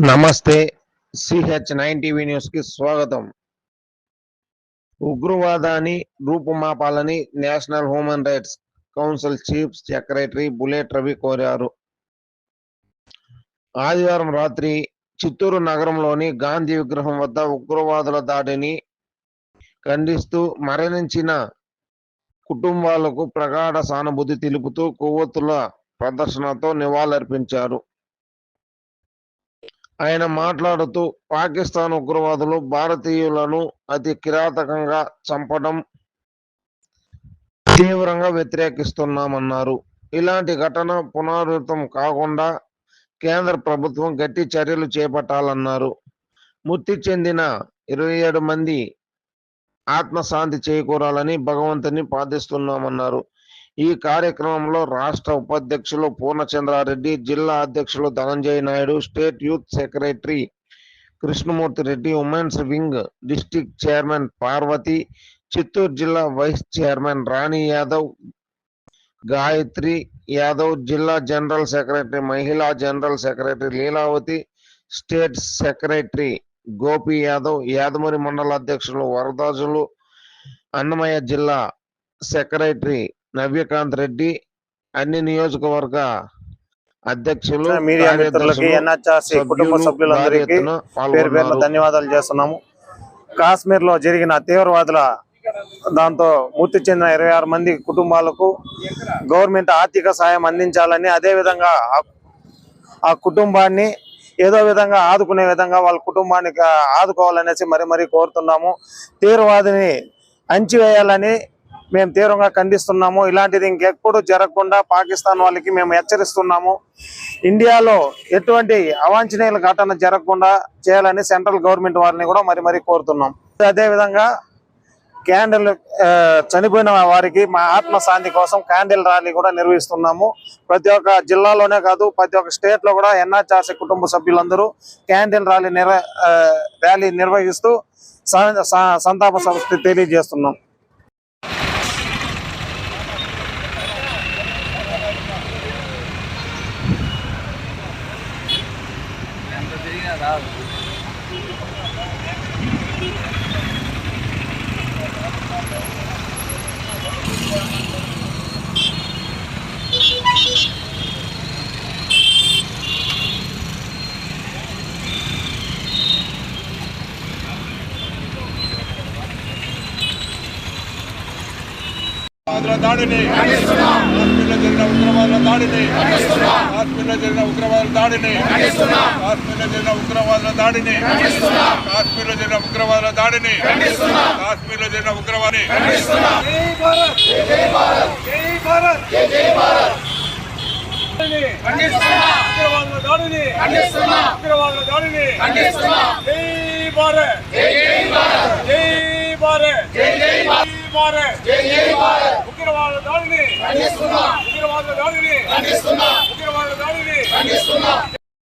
నమస్తే CH nine TV న్యూస్కి స్వాగతం. ఉగ్రవాదాన్ని రూపుమాపాలని national human rights council chief secretary Bullet Ravi కోరారు. ఆదివారం రాత్రి చిత్తూరు నగరంలోని గాంధీ విగ్రహం వద్ద ఉగ్రవాదుల దాడిని ఖండిస్తూ మరణించిన కుటుంబాలకు ప్రగాఢ సానుభూతి తెలుపుతూ కొవ్వొత్తుల ప్రదర్శనతో నివాళులర్పించారు. ఆయన మాట్లాడుతూ పాకిస్తాన్ ఉగ్రవాదులు భారతీయులను అతి కిరాతకంగా చంపడం తీవ్రంగా వ్యతిరేకిస్తున్నామన్నారు. ఇలాంటి ఘటన పునరావృతం కాకుండా కేంద్ర ప్రభుత్వం గట్టి చర్యలు చేపట్టాలన్నారు. మృతి చెందిన ఇరవై ఏడు మంది ఆత్మశాంతి చేకూరాలని భగవంతుని ప్రార్థిస్తున్నామన్నారు. ఈ కార్యక్రమంలో రాష్ట్ర ఉపాధ్యక్షులు పూర్ణచంద్రారెడ్డి జిల్లా అధ్యక్షులు Dhananjaya Naidu state youth secretary Krishnamurthy Reddy women's wing district chairman Parvathi Chittoor జిల్లా వైస్ చైర్మన్ రాణి యాదవ్ గాయత్రి యాదవ్ జిల్లా జనరల్ సెక్రటరీ మహిళా general secretary Leelavathi state secretary Gopi Yadav Yadamari మండల అధ్యక్షులు వరదాజులు అన్నమయ్య జిల్లా సెక్రటరీ నవ్యకాంత్ రెడ్డి అన్ని నియోజకవర్గ అధ్యక్షులు మీడియా మిత్రులకి ఎన్హెచ్ఆర్సీ కుటుంబ సభ్యులందరికీ పేరు పాల్గొన్నారు. ధన్యవాదాలు చేస్తున్నాము కాశ్మీర్లో జరిగిన తీవ్రవాదుల దాంతో మృతి చెందిన ఇరవై ఆరు మంది కుటుంబాలకు గవర్నమెంట్ ఆర్థిక సాయం అందించాలని అదే విధంగా ఆ- ఆ కుటుంబాన్ని ఏదో విధంగా ఆదుకునే విధంగా వాళ్ళ కుటుంబానికి ఆదుకోవాలనేసి మరి మరీ కోరుతున్నాము తీవ్రవాదిని అంచివేయాలని మేము తీవ్రంగా ఖండిస్తున్నాము. ఇలాంటిది ఇంకెప్పుడు జరగకుండా పాకిస్తాన్ వాళ్ళకి మేము హెచ్చరిస్తున్నాము. ఇండియాలో ఎటువంటి అవాంఛనీయుల ఘటన జరగకుండా చేయాలని సెంట్రల్ గవర్నమెంట్ వారిని కూడా మరి మరి కోరుతున్నాం. అదేవిధంగా క్యాండిల్ చనిపోయిన వారికి మా ఆత్మ శాంతి కోసం క్యాండిల్ ర్యాలీ కూడా నిర్వహిస్తున్నాము. ప్రతి ఒక్క జిల్లాలోనే కాదు ప్రతి ఒక్క స్టేట్లో కూడా ఎన్ఆర్ఆర్సీ కుటుంబ సభ్యులందరూ క్యాండిల్ ర్యాలీ నిర్వ ర్యాలీ నిర్వహిస్తూ సంతాప సంస్థ తెలియజేస్తున్నాం. స- సంతాప సభ తెలియజేస్తున్నాం ఉగ్రవాదుల దాడిని. కాశ్మీర్లో జరిగిన ఉగ్రవాదుల దాడిని. కాశ్మీర్లో జరిగిన ఉగ్రవాదుల దాడిని. కాశ్మీర్లో జరిగిన ఉగ్రవాదుల దాడిని. కాశ్మీర్లో జరిగిన ఉగ్రవాదుల దాడిని. కాశ్మీర్లో జరిగిన ఉగ్రవాది. ఉగ్రవాదుల దాడిని ఉగ్రవాదుల దాడిని జై భారత్. జై భారత్. జై భారత్. జై భారత్. ఉగ్రవాద దాడిని ఉగ్రవాద దాడిని